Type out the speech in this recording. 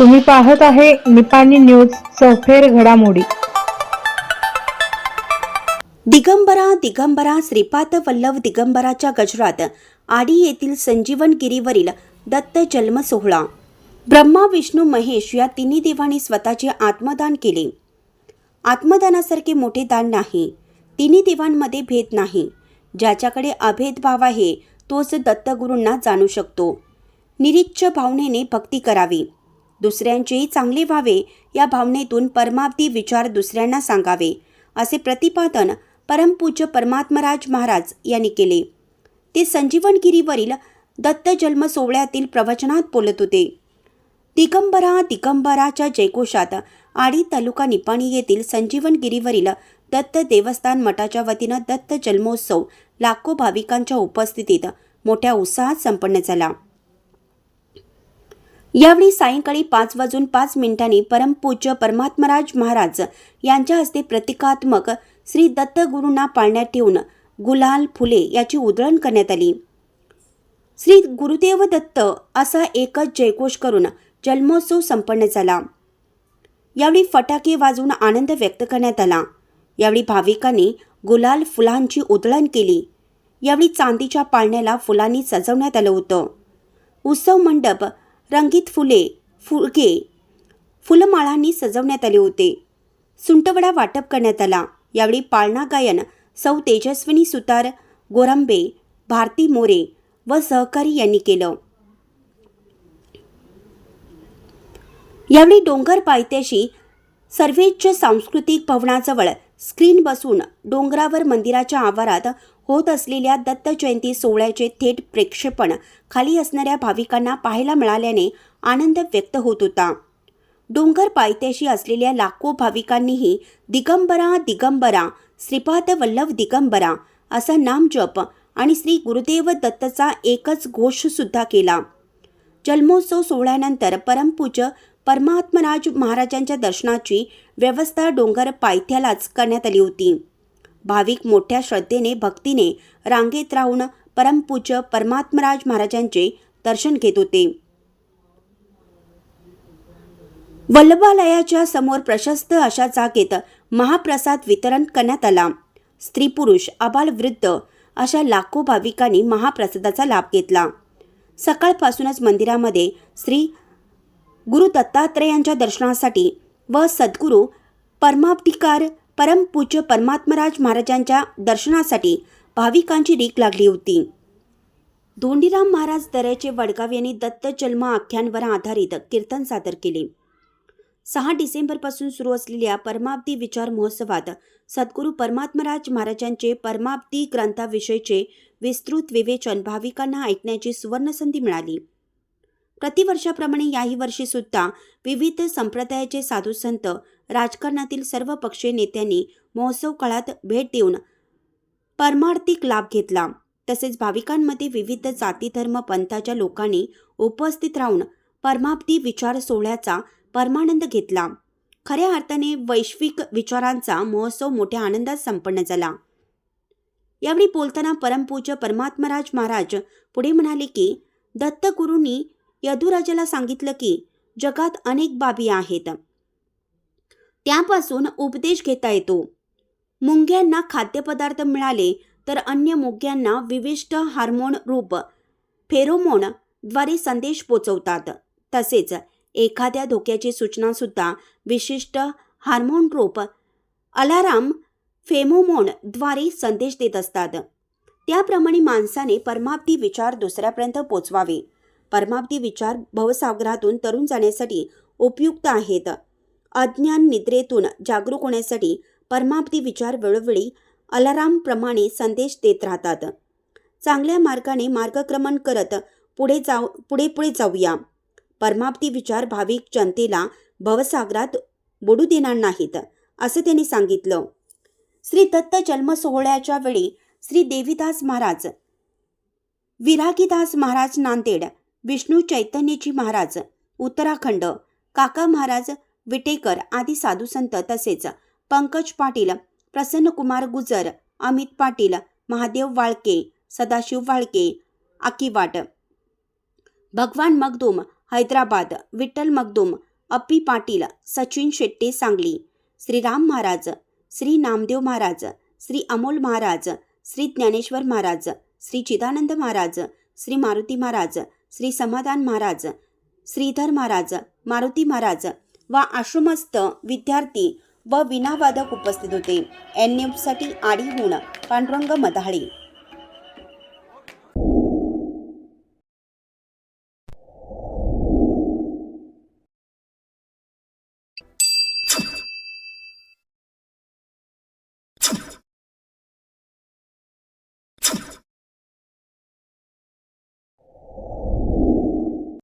तुम्ही पाहत आहे निपाणी न्यूज चौफेर घडामोडी. दिगंबरा दिगंबरा श्रीपाद वल्लभ दिगंबराच्या गजरात आडी येथील संजीवन गिरीवरील दत्त जन्म सोहळा. ब्रह्मा विष्णू महेश या तिन्ही देवांनी स्वतःचे आत्मदान केले. आत्मदानासारखे मोठे दान नाही. तिन्ही देवांमध्ये भेद नाही. ज्याच्याकडे अभेदभाव आहे तोच दत्तगुरूंना जाणू शकतो. निरीच्छ भावनेने भक्ती करावी. दुसऱ्यांचेही चांगले व्हावे या भावनेतून परमावधी विचार दुसऱ्यांना सांगावे असे प्रतिपादन परमपूज्य परमात्मराज महाराज यांनी केले. ते संजीवनगिरीवरील दत्त जन्म सोहळ्यातील प्रवचनात बोलत होते. दिगंबरा दिगंबराच्या जयघोषात आडी तालुका निपाणी येथील संजीवनगिरीवरील दत्त देवस्थान मठाच्या वतीनं दत्त जन्मोत्सव लाखो भाविकांच्या उपस्थितीत मोठ्या उत्साहात संपन्न झाला. यावेळी सायंकाळी पाच वाजून पाच मिनिटांनी परमपूज्य परमात्मराज महाराज यांच्या हस्ते प्रतिकात्मक श्री दत्तगुरूंना पाळण्यात ठेवून गुलाल फुले याची उधळण करण्यात आली. श्री गुरुदेव दत्त असा एकच जयघोष करून जन्मोत्सव संपन्न झाला. यावेळी फटाके वाजवून आनंद व्यक्त करण्यात आला. यावेळी भाविकांनी गुलाल फुलांची उधळण केली. यावेळी चांदीच्या पाळण्याला फुलांनी सजवण्यात आलं होतं. उत्सव मंडप रंगीत फुले फुगे फुलमाळांनी सजवण्यात आले होते. सुंटवडा वाटप करण्यात आला. यावेळी पाळणा गायन सौ तेजस्विनी सुतार गोरंबे भारती मोरे व सहकारी यांनी केलं. यावेळी डोंगर पायथ्याशी सर्वेच्च सांस्कृतिक भवनाजवळ स्क्रीन बसून डोंगरावर मंदिराच्या आवारात होत असलेल्या दत्त जयंती सोहळ्याचे थेट प्रेक्षेपण खाली असणाऱ्या भाविकांना पाहायला मिळाल्याने आनंद व्यक्त होत होता. डोंगर पायथ्याशी असलेल्या लाखो भाविकांनीही दिगंबरा दिगंबरा श्रीपाद वल्लभ दिगंबरा असा नामजप आणि श्री गुरुदेव दत्तचा एकच घोष सुद्धा केला. जन्मोत्सव सोहळ्यानंतर परमपूज्य परमात्मराज महाराजांच्या दर्शनाची व्यवस्था डोंगर पायथ्यालाच करण्यात आली होती. भाविक मोठ्या श्रद्धेने भक्तीने रांगेत राहून परमपूज्य परमात्मराज महाराजांचे दर्शन घेत होते. वल्लभालयाच्या समोर प्रशस्त अशा जागेत महाप्रसाद वितरण करण्यात आला. स्त्री पुरुष आबाल वृद्ध अशा लाखो भाविकांनी महाप्रसादाचा लाभ घेतला. सकाळपासूनच मंदिरामध्ये श्री गुरु दत्तात्रेयांच्या दर्शनासाठी व सद्गुरू परमाप्तिकार परमपूज्य परमात्मराज महाराजांच्या दर्शनासाठी भाविकांची रीक लागली होती. धोंडीराम महाराज दर्याचे वडगाव यांनी दत्त जन्म आख्यांवर आधारित कीर्तन सादर केले. सहा डिसेंबरपासून सुरू असलेल्या परमाब्दी विचार महोत्सवात सद्गुरू परमात्मराज महाराजांचे परमाब्दी ग्रंथाविषयीचे विस्तृत विवेचन भाविकांना ऐकण्याची सुवर्णसंधी मिळाली. प्रतिवर्षाप्रमाणे याही वर्षी सुद्धा विविध संप्रदायाचे साधू संत राजकारणातील सर्व पक्षीय नेत्यांनी महोत्सव काळात भेट देऊन परमार्थिक लाभ घेतला. तसेच भाविकांमध्ये विविध जाती धर्म पंथाच्या लोकांनी उपस्थित राहून परमाब्दी विचार सोहळ्याचा परमानंद घेतला. खऱ्या अर्थाने वैश्विक विचारांचा महोत्सव मोठ्या आनंदात संपन्न झाला. यावेळी बोलताना परमपूज्य परमात्मराज महाराज पुढे म्हणाले की दत्तगुरूंनी यदुराजाला सांगितलं की जगात अनेक बाबी आहेत. त्यापासून उपदेश घेता येतो. मुंग्यांना खाद्यपदार्थ मिळाले तर अन्य मुंग्यांना विविष्ट हार्मोन रूप फेरोमोनद्वारे संदेश पोचवतात. तसेच एखाद्या धोक्याची सूचना सुद्धा विशिष्ट हार्मोन रूप अलाराम फेमोमोनद्वारे संदेश देत असतात. त्याप्रमाणे माणसाने परमाप्ती विचार दुसऱ्यापर्यंत पोचवावे. परमाब्दी विचार भवसागरातून तरुण जाण्यासाठी उपयुक्त आहेत. अज्ञान निद्रेतून जागरूक होण्यासाठी परमाब्दी विचार वेळोवेळी अलारामप्रमाणे संदेश देत राहतात. चांगल्या मार्गाने मार्गक्रमण करत पुढे जाऊ पुढे पुढे जाऊया. परमाब्दी विचार भाविक जनतेला भवसागरात बुडू देणार नाहीत असं त्यांनी सांगितलं. श्री दत्त जन्म सोहळ्याच्या वेळी श्री देवीदास महाराज विरागीदास महाराज नांदेड विष्णू चैतन्यजी महाराज उत्तराखंड काका महाराज विटेकर आदी साधुसंत तसेच पंकज पाटील प्रसन्नकुमार गुजर अमित पाटील महादेव वाळके सदाशिव वाळके आकिवाट भगवान मगदूम हैदराबाद विठ्ठल मगदूम अप्पी पाटील सचिन शेट्टे सांगली श्रीराम महाराज श्री नामदेव महाराज श्री अमोल महाराज श्री ज्ञानेश्वर महाराज श्री चिदानंद महाराज श्री मारुती महाराज श्री समाधान महाराज श्रीधर महाराज मारुती महाराज व आश्रमस्थ विद्यार्थी व विनावादक उपस्थित होते. एन न्यूजसाठी होणं पांडुरंग मधाळी